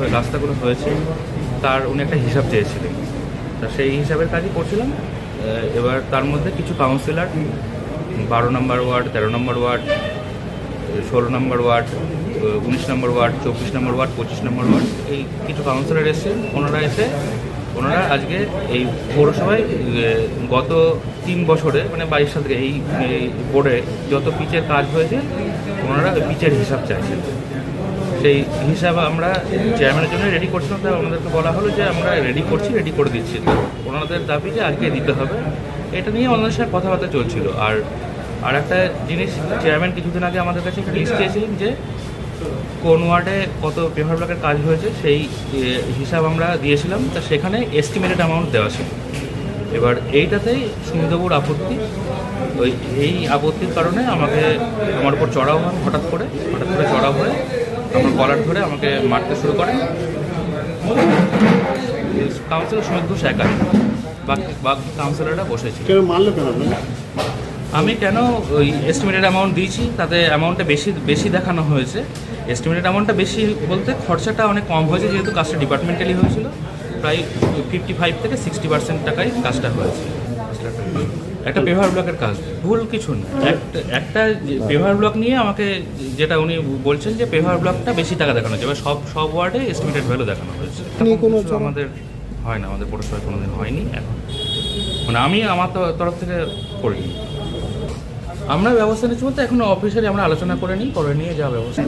রাস্তাগুলো হয়েছে, তার উনি একটা হিসাব চেয়েছিলেন। তা সেই হিসাবের কাজই করছিলাম। এবার তার মধ্যে কিছু কাউন্সিলর বারো নম্বর ওয়ার্ড, তেরো নম্বর ওয়ার্ড, ষোলো নম্বর ওয়ার্ড উনিশ নম্বর ওয়ার্ড, চব্বিশ নম্বর ওয়ার্ড, পঁচিশ নম্বর ওয়ার্ড, এই কিছু কাউন্সিলর এসে ওনারা এসে, ওনারা আজকে এই পৌরসভায় গত তিন বছরে মানে বাইশ সাল থেকে এই বোর্ডে যত পিচের কাজ হয়েছে, ওনারা পিচের হিসাব চাইছেন। সেই হিসাবে আমরা চেয়ারম্যানের জন্য রেডি করছিলাম, তাই ওনাদেরকে বলা হলো যে আমরা রেডি করছি রেডি করে দিচ্ছি। তো ওনাদের দাবি যে আজকে দিতে হবে। এটা নিয়ে ওনাদের সাথে কথাবার্তা চলছিল। আর আর একটা জিনিস চেয়ারম্যান কিছুদিন আগে আমাদের কাছে একটা লিস্ট চেয়েছিলেন যে কোন ওয়ার্ডে কত পেপার ব্লকের কাজ হয়েছে, সেই হিসাব আমরা দিয়েছিলাম। তা সেখানে এস্টিমেটেড অ্যামাউন্ট দেওয়া ছিল। এবার এইটাতেই সুমিতবাবুর আপত্তি, ওই, এই আপত্তির কারণে আমাকে, আমার উপর চড়াও হন হঠাৎ করে হঠাৎ করে চড়াও হয়ে। কলার ধরে আমাকে মারতে শুরু করে। কাউন্সিলর সুমিত ঘোষ একাই বাকি বাকি কাউন্সিলররা বসেছিল। কেন মারলো কেন আমি কেন ওই এস্টিমেটেড অ্যামাউন্ট দিয়েছি তাতে অ্যামাউন্টটা বেশি বেশি দেখানো হয়েছে। এস্টিমেটেড অ্যামাউন্টটা বেশি বলতে খরচাটা অনেক কম হয়েছে যেহেতু কাজটা ডিপার্টমেন্টালি হয়েছিল। প্রায় ফিফটি ফাইভ থেকে সিক্সটি পার্সেন্ট টাকায় কাজটা হয়েছে। একটা পেভার ব্লকের কাজ। ভুল কিছু না। একটা একটা পেভার ব্লক নিয়ে আমাকে যেটা উনি বলছেন যে পেভার ব্লকটা বেশি টাকা দেখানো হয়েছে এবার সব সব ওয়ার্ডে এস্টিমেটেড ভ্যালু দেখানো হয়েছে। আমাদের হয় না আমাদের পৌরসভায় কোনোদিন হয়নি এখন। মানে আমি আমার তরফ থেকে করিনি। আমরা ব্যবস্থা নিচ্ছি বলতে এখনও অফিসিয়ালি আমরা আলোচনা করে নিই করে নিয়ে যা ব্যবস্থা।